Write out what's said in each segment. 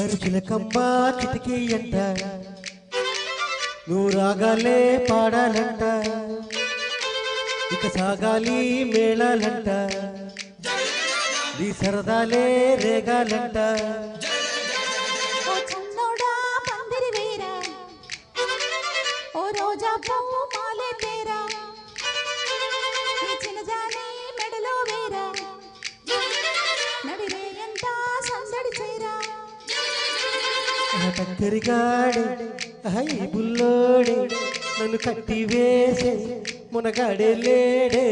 అరుచులకమ్మ కిటికీ అంట. నువ్వు రాగాలే పాడాలంట. ఇక సాగాలి మేళాలంట. నీ సరదాలే రేగాలంట. ఓ రోజా ఆ టక్కరిగాడే హై బుల్లోడే నన్ను కట్టి వేసే మునగాడే లేడే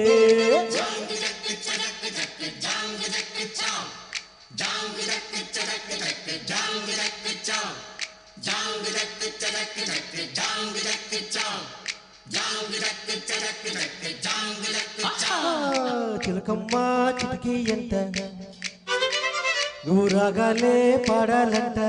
ఆ, చిలకమ్మ చిటికి ఎంత నువ్వు రాగాలే పాడాలంట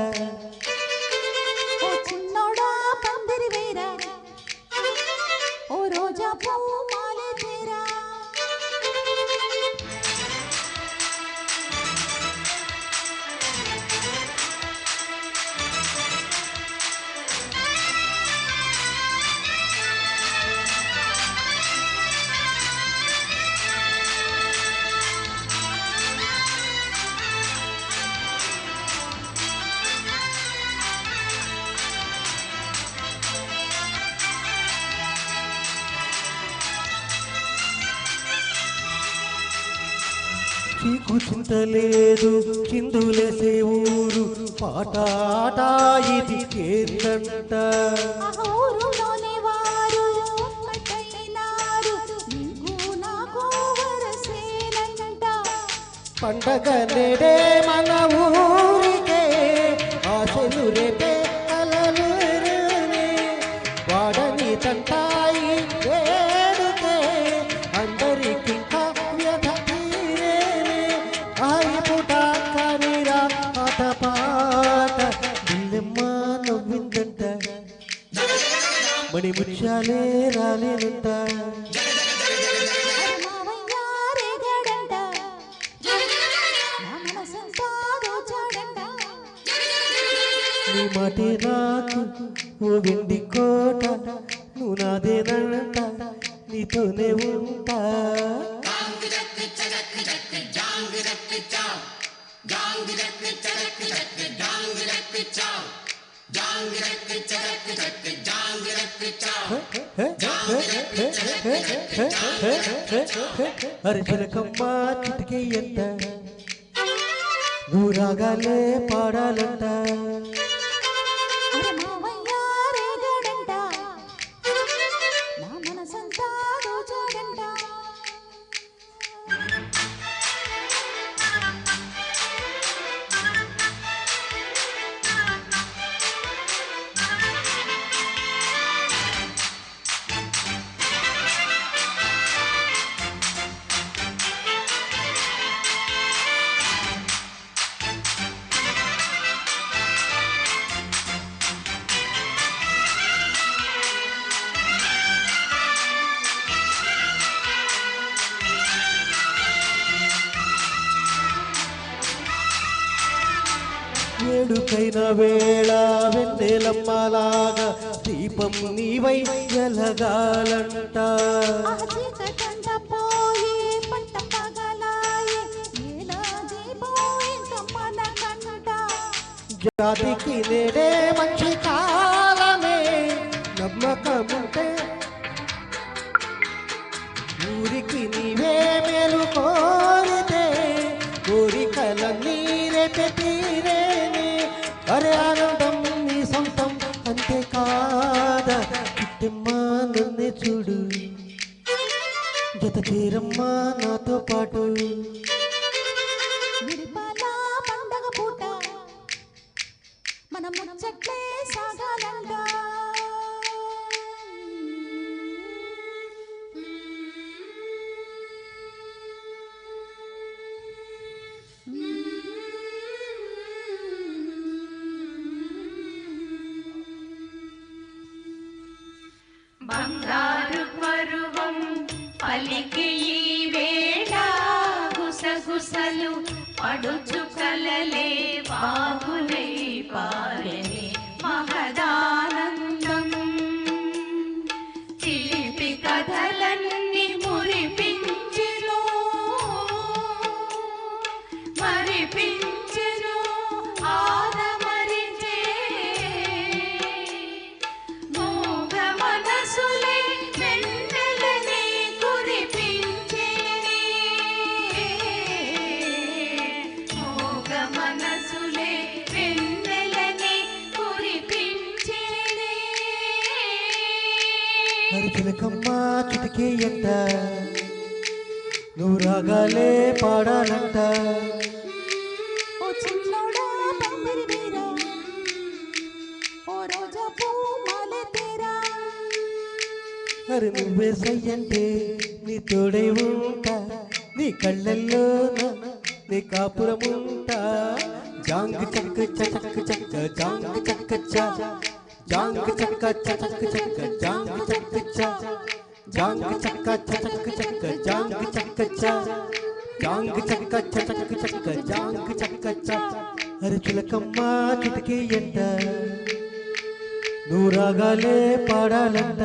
చీకు చింతలేదు చిందులేసే ఊరు పాట ఇది నీకు నాకు పండగ నేడే మన ఊరికే ఆశలు రేపే కలలు. వాడని తంటాయి మణి ముత్యాలే రాలేనంట అరే మావయ్య రేగాడంట నా మాటే నాకు ఓ వెండి కోట నువ్వు నాదేనంట నీతోనే ఉంటా. అరే చిలకమ్మ చిటికి ఎంత నువ్వు రాగాలే పాడాలంట అరే వేడుకైన వేళ వెన్నెలమ్మలాగా దీపం నీవై వెలగాలంట. జాతికి నేడే మంచి కాలమే చిట్టమ్మా చూడు. జత చేరమ్మా నాతో పాటు. పండగ పూట మన ముచ్చట్లే పైకి ఈ వేళ గుసగుసలు పడుచు కలలే బాగులై అరిచిలకమ్మ చుటికే ఎంట నువ్వు రాగాలే పాడాలంట. మరి నువ్వే సయ్యంటే నీ తోడై ఉంటా నీ కళ్ళల్లో నీ కాపురం ఉంటా. జాంగ్ చక్క చక్క చక్క జాంగ్ చక్క చ. జాంగ్ చక్క చక్క చక్క జాంగ్ చక్క చ జాంగ్ చక్క చక్క చక్క జాంగ్ చక్క చ జాంగ్ చక్క చక్క చక్క జాంగ్ చక్క చ అరే చిలకమ్మ చుటికి ఎంట నువ్వు రాగాలే పాడాలంట